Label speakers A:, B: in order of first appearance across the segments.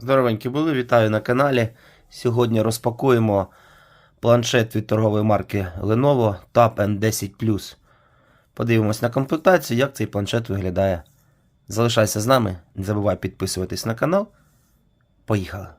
A: Здоровенькі були, вітаю на каналі. Сьогодні розпакуємо планшет від торгової марки Lenovo Tab N10 Подивимось на комплектацію, як цей планшет виглядає. Залишайся з нами, не забувай підписуватись на канал. Поїхали!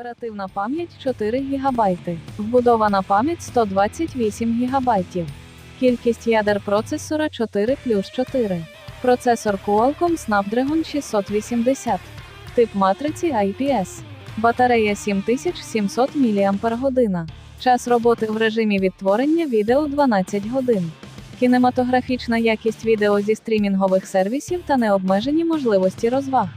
B: Оперативна пам'ять 4 ГБ. Вбудована пам'ять 128 ГБ. Кількість ядер процесора 4 плюс 4. Процесор Qualcomm Snapdragon 680. Тип матриці IPS. Батарея 7700 мАч. Час роботи в режимі відтворення відео 12 годин. Кінематографічна якість відео зі стрімінгових сервісів та необмежені можливості розваг.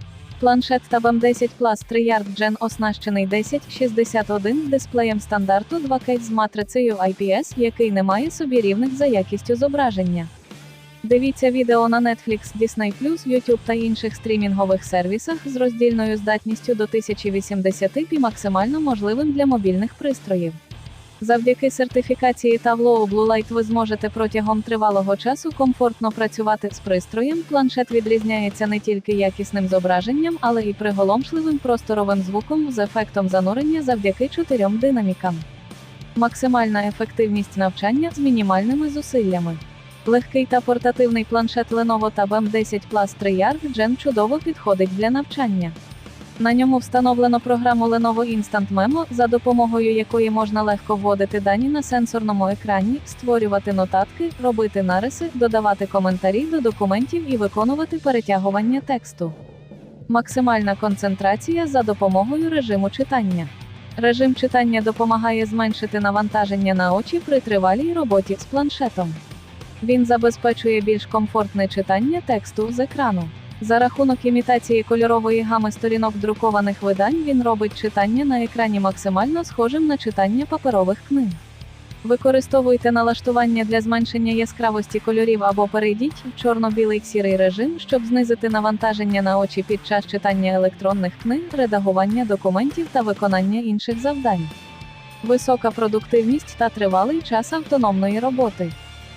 B: Планшет Tab M10 Plus 3 Yard Gen оснащений 1061 дисплеєм стандарту 2K з матрицею IPS, який не має собі рівних за якістю зображення. Дивіться відео на Netflix, Disney+, YouTube та інших стрімінгових сервісах з роздільною здатністю до 1080p максимально можливим для мобільних пристроїв. Завдяки сертифікації Tableau Blue Light ви зможете протягом тривалого часу комфортно працювати з пристроєм. Планшет відрізняється не тільки якісним зображенням, але і приголомшливим просторовим звуком з ефектом занурення завдяки чотирьом динамікам. Максимальна ефективність навчання з мінімальними зусиллями. Легкий та портативний планшет Lenovo Tab M10 Plus 3 Yard Gen чудово підходить для навчання. На ньому встановлено програму Lenovo Instant Memo, за допомогою якої можна легко вводити дані на сенсорному екрані, створювати нотатки, робити нариси, додавати коментарі до документів і виконувати перетягування тексту. Максимальна концентрація за допомогою режиму читання. Режим читання допомагає зменшити навантаження на очі при тривалій роботі з планшетом. Він забезпечує більш комфортне читання тексту з екрану. За рахунок імітації кольорової гами сторінок друкованих видань він робить читання на екрані максимально схожим на читання паперових книг. Використовуйте налаштування для зменшення яскравості кольорів або перейдіть в чорно-білий сірий режим, щоб знизити навантаження на очі під час читання електронних книг, редагування документів та виконання інших завдань. Висока продуктивність та тривалий час автономної роботи.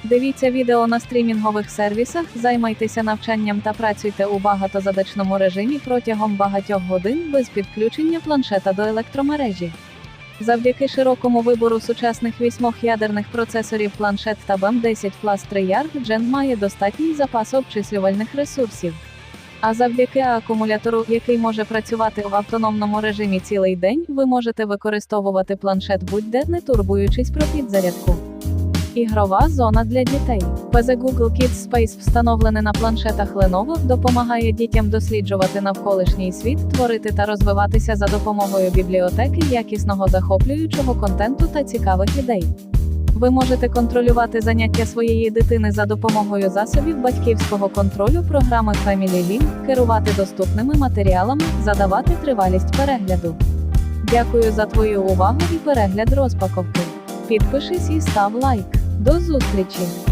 B: Дивіться відео на стрімінгових сервісах, займайтеся навчанням та працюйте у багатозадачному режимі протягом багатьох годин без підключення планшета до електромережі. Завдяки широкому вибору сучасних вісьмох-ядерних процесорів планшет Tab M10 Plus 3 Yard Gen має достатній запас обчислювальних ресурсів. А завдяки акумулятору, який може працювати в автономному режимі цілий день, ви можете використовувати планшет будь-де, не турбуючись про підзарядку. Ігрова зона для дітей. PZ Google Kids Space встановлене на планшетах Lenovo, допомагає дітям досліджувати навколишній світ, творити та розвиватися за допомогою бібліотеки якісного захоплюючого контенту та цікавих ідей. Ви можете контролювати заняття своєї дитини за допомогою засобів батьківського контролю програми Family Link, керувати доступними матеріалами, задавати тривалість перегляду. Дякую за твою увагу і перегляд розпаковки. Підпишись і став лайк. До зустрічі!